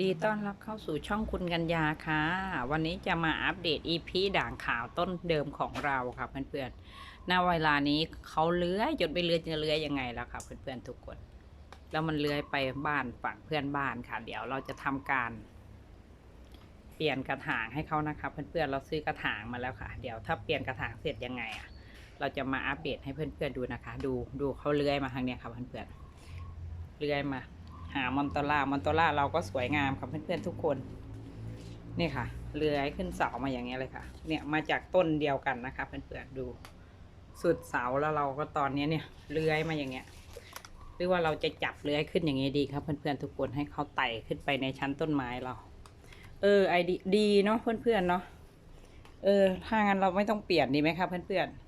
ดีต้อนรับเข้าสู่ช่องคุณกัญญาค่ะ วันนี้จะมาอัปเดต EP ด่างขาวต้นเดิมของเราค่ะเพื่อนๆณเวลานี้เขาเลื้อยจนไปเลื้อยจะเลื้อยยังไงแล้วค่ะเพื่อนๆทุกคน แล้วมันเลื้อยไปบ้านฝั่งเพื่อนบ้านค่ะ เดี๋ยวเราจะทำการ เปลี่ยนกระถางให้เขานะคะเพื่อนๆเราซื้อกระถางมาแล้วค่ะ เดี๋ยวถ้าเปลี่ยนกระถางเสร็จยังไงอะ เราจะมาอัปเดตให้เพื่อนๆดูนะคะ ดูดูเขาเลื้อยมาทางเนี้ยค่ะเพื่อนๆเลื้อยมา หามอนตล่ามอนตล่าเราก็สวยงามค่ะเพื่อนๆทุกคนนี่ค่ะเลื้อยขึ้นเสามาอย่างเงี้ยเลยค่ะ เนี่ยมาจากต้นเดียวกันนะคะเพื่อนๆดู สุดเสาแล้วเราก็ตอนนี้เนี่ยเลื้อยมาอย่างเงี้ยหรือว่าเราจะจับเลื้อยขึ้นอย่างเงี้ดีครับเพื่อนๆทุกคนให้เขาไต่ขึ้นไปในชั้นต้นไม้เรา เออไอดีดีเนาะเพื่อนๆเนาะเออถ้างั้นเราไม่ต้องเปลี่ยนดีไหมครับเพื่อนๆอืม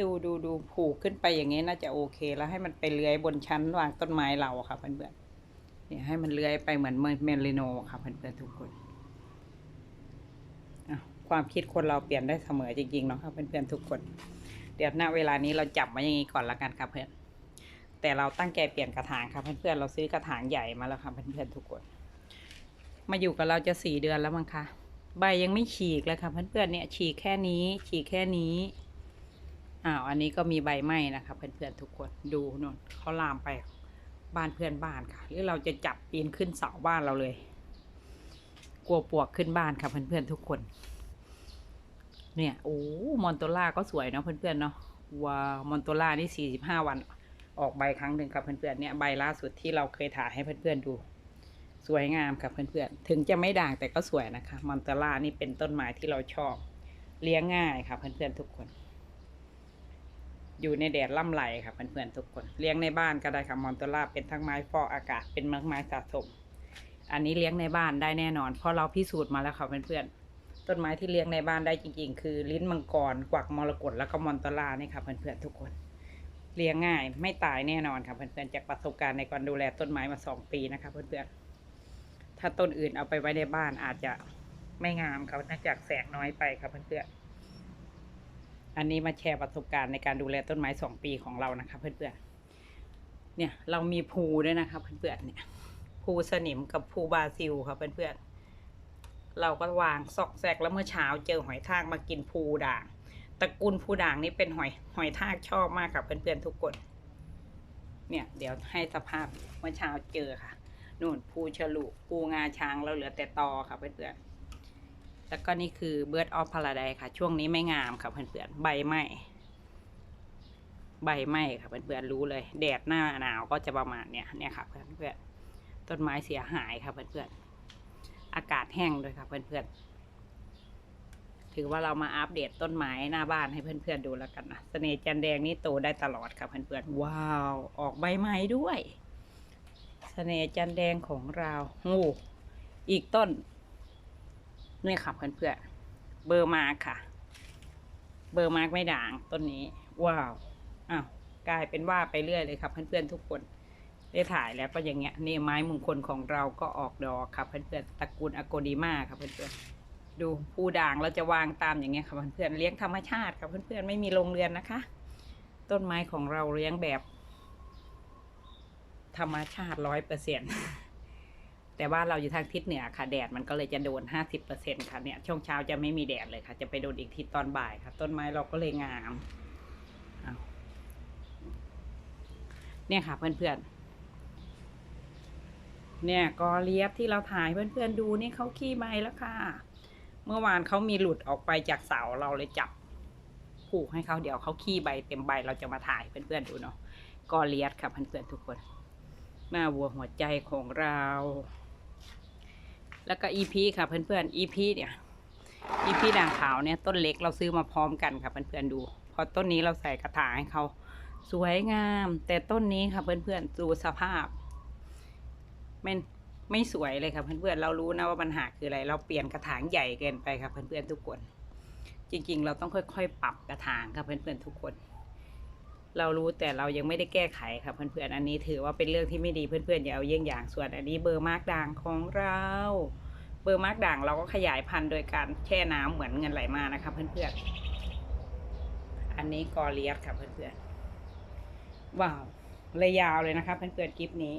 ดูดูดูผูกขึ้นไปอย่างนี้น่าจะโอเคแล้วให้มันไปเลื้อยบนชั้นวางต้นไม้เราค่ะเพื่อนๆเนี่ยให้มันเลื้อยไปเหมือนเมลิโนค่ะเพื่อนๆทุกคนความคิดคนเราเปลี่ยนได้เสมอจริงๆเนาะครับเพื่อนๆทุกคน เดี๋ยวณเวลานี้เราจับมาอย่างนี้ก่อนละกันครับเพื่อนแต่เราตั้งใจเปลี่ยนกระถางครับเพื่อนๆเราซื้อกระถางใหญ่มาแล้วครับเพื่อนๆทุกคน มาอยู่กับเราจะสี่เดือนแล้วมั้งคะใบยังไม่ฉีกเลยค่ะเพื่อนๆเนี่ยฉีกแค่นี้ ฉีกแค่นี้ อ้าวอันนี้ก็มีใบไหม้นะคะเพื่อนๆทุกคนดูนนเขาลามไปบ้านเพื่อนบ้านค่ะ หรือเราจะจับปีนขึ้นเสาบ้านเราเลย กลัวปวกขึ้นบ้านค่ะเพื่อนๆทุกคน เนี่ยโอ้มอนโตล่าก็สวยเนาะเพื่อนๆเนาะว้ามอนโตล่านี่สี่สิบห้าวันออกใบครั้งหนึ่งครับเพื่อนๆเนี่ยใบล่าสุดที่เราเคยถ่ายให้เพื่อนๆดู สวยงามครับเพื่อนๆถึงจะไม่ด่างแต่ก็สวยนะคะมอนโตล่านี่เป็นต้นไม้ที่เราชอบ เลี้ยงง่ายค่ะเพื่อนๆทุกคน อยู่ในแดดล่ำไหลค่ะเพื่อนๆทุกคน เลี้ยงในบ้านก็ได้ค่ะมอนโตล่าเป็นทั้งไม้ฟอกอากาศเป็นไม้สะสม อันนี้เลี้ยงในบ้านได้แน่นอนเพราะเราพิสูจน์มาแล้วค่ะเพื่อนๆต้นไม้ที่เลี้ยงในบ้านได้จริง ๆ คือลิ้นมังกรกวักมรกตแล้วก็มอนโตล่านี่ค่ะเพื่อนๆทุกคน เลี้ยงง่ายไม่ตายแน่นอนค่ะเพื่อนๆจากประสบการณ์ในการดูแลต้นไม้มาสองปีนะคะเพื่อนๆถ้าต้นอื่นเอาไปไว้ในบ้านอาจจะไม่งามค่ะเนื่องจากแสงน้อยไปค่ะเพื่อนๆ อันนี้มาแชร์ประสบการณ์ในการดูแลต้นไม้สองปีของเรานะคะเพื่อนๆ เนี่ยเรามีภูด้วยนะคะเพื่อนๆ เนี่ยภูสนิมกับภูบราซิลค่ะเพื่อนๆ เราก็วางซอกแซกแล้วเมื่อเช้าเจอหอยทากมากินภูด่าง ตระกูลภูด่างนี่เป็นหอยหอยทากชอบมากค่ะเพื่อนๆทุกคน เนี่ยเดี๋ยวให้สภาพเมื่อเช้าเจอค่ะนู่นภูฉลุภูงาช้างเราเหลือแต่ตอค่ะเพื่อนๆ แล้วก็นี่คือ Bird of Paradise ค่ะ ช่วงนี้ไม่งามค่ะเพื่อนๆ ใบไหมใบไหมค่ะเพื่อนๆ รู้เลย แดดหน้าหนาวก็จะประมาณเนี้ยเนี่ยค่ะเพื่อนๆ ต้นไม้เสียหายค่ะเพื่อนๆ อากาศแห้งด้วยค่ะเพื่อนๆ ถือว่าเรามาอัปเดตต้นไม้หน้าบ้านให้เพื่อนๆ ดูแล้วกันนะเสน่ห์จันแดงนี่โตได้ตลอดค่ะเพื่อนๆ ว้าว ออกใบใหม่ด้วยเสน่ห์จันแดงของเราโอ้อีกต้น นี่ค่ะเพื่อนๆเบอร์มาค่ะ เบอร์มาไม่ด่างต้นนี้ ว้าวอ้าวกลายเป็นว่าไปเรื่อยเลยครับเพื่อนๆทุกคนได้ถ่ายแล้วก็อย่างเงี้ยนี่ไม้มงคลของเราก็ออกดอกครับเพื่อนๆตระกูลอโกดีมาครับเพื่อนๆดูภูด่างเราจะวางตามอย่างเงี้ยครับเพื่อนๆเลี้ยงธรรมชาติครับเพื่อนๆไม่มีโรงเรือนนะคะ ต้นไม้ของเราเลี้ยงแบบ ธรรมชาติร้อยเปอร์เซ็นต์ แต่ว่าเราอยู่ทางทิศเหนือค่ะแดดมันก็เลยจะโดนห้าสิบเปอร์เซ็นค่ะเนี่ยช่วงเช้าจะไม่มีแดดเลยค่ะ จะไปโดนอีกทีตอนบ่ายค่ะ ต้นไม้เราก็เลยงาม เนี่ยค่ะเพื่อนๆ เนี่ยกอเลียบที่เราถ่ายเพื่อนๆดูนี่เขาขี้ใบแล้วค่ะ เมื่อวานเขามีหลุดออกไปจากเสาเราเลยจับผูกให้เขาเดี๋ยวเขาขี้ใบเต็มใบเราจะมาถ่ายเพื่อนๆดูเนาะกอเลียบค่ะเพื่อนๆทุกคนหน้าวัวหัวใจของเรา แล้วก็ EP ค่ะเพื่อนๆ EP เนี่ย EP ด่างขาวเนี่ยต้นเล็กเราซื้อมาพร้อมกันค่ะเพื่อนๆดู พอต้นนี้เราใส่กระถางให้เขาสวยงาม แต่ต้นนี้ค่ะเพื่อนๆดูสภาพไม่ไม่สวยเลยค่ะเพื่อนๆเรารู้นะว่าปัญหาคืออะไร เราเปลี่ยนกระถางใหญ่เกินไปค่ะเพื่อนๆทุกคน จริงๆ เราต้องค่อยๆ ปรับกระถางค่ะเพื่อนๆทุกคน เรารู้แต่เรายังไม่ได้แก้ไขค่ะเพื่อนๆอันนี้ถือว่าเป็นเรื่องที่ไม่ดีเพื่อนๆอย่าเอาเยี่ยงอย่างส่วนอันนี้เบอร์มาร์กด่างของเราเบอร์มาร์กด่างเราก็ขยายพันธุ์โดยการแช่น้ำเหมือนเงินไหลมานะคะเพื่อนๆอันนี้กอเลียสค่ะเพื่อนๆว้าวเลยยาวเลยนะคะเพื่อนๆคลิปนี้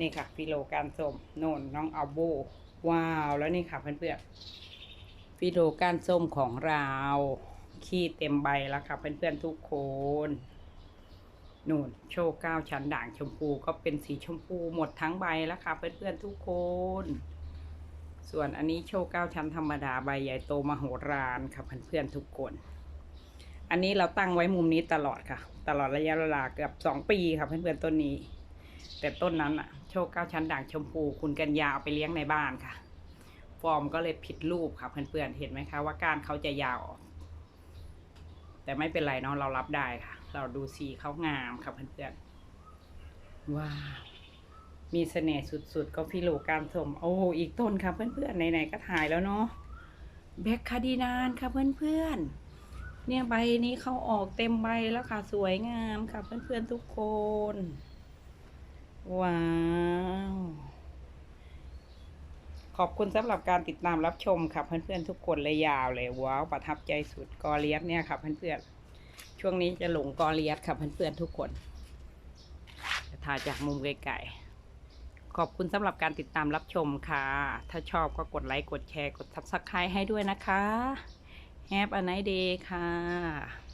นี่ค่ะฟิโลการส้มโนนน้องอัลโบว้าวแล้วนี่ค่ะเพื่อนๆฟิโลการส้มของเราขี้เต็มใบแล้วค่ะเพื่อนๆทุกคน นู่นโชว์เก้าชั้นด่างชมพูก็เป็นสีชมพูหมดทั้งใบแล้วค่ะเพื่อนๆทุกคน ส่วนอันนี้โชว์เก้าชั้นธรรมดาใบใหญ่โตมโหฬารค่ะเพื่อนๆทุกคน อันนี้เราตั้งไว้มุมนี้ตลอดค่ะ ตลอดระยะเวลาเกือบสองปีค่ะเพื่อนๆต้นนี้ แต่ต้นนั้นอะโชคเก้าชั้นด่างชมพู คุณกัญญาเอาไปเลี้ยงในบ้านค่ะ ฟอร์มก็เลยผิดรูปค่ะเพื่อนๆเห็นไหมคะว่าก้านเขาจะยาวออก แต่ไม่เป็นไรเนาะเรารับได้ค่ะ เราดูสีเขางามค่ะเพื่อนๆว้าวมีเสน่ห์สุดๆ ก็ฟิโลการสมโอ้อีกต้นค่ะเพื่อนๆไหนๆก็ถ่ายแล้วเนาะแบคคาดินานค่ะเพื่อนๆ เนี่ยใบนี้เขาออกเต็มใบแล้วค่ะสวยงามค่ะเพื่อนๆทุกคน ว้าว ขอบคุณสำหรับการติดตามรับชมค่ะเพื่อนๆทุกคนเลยยาวเลยว้าวประทับใจสุดกอเลียสเนี่ยค่ะเพื่อนๆช่วงนี้จะหลงกอเลียสค่ะเพื่อนๆทุกคนจะถ่ายจากมุมไกลๆขอบคุณสำหรับการติดตามรับชมค่ะ ถ้าชอบก็กดไลค์กดแชร์กด subscribe ให้ด้วยนะคะ Have a nice day ค่ะ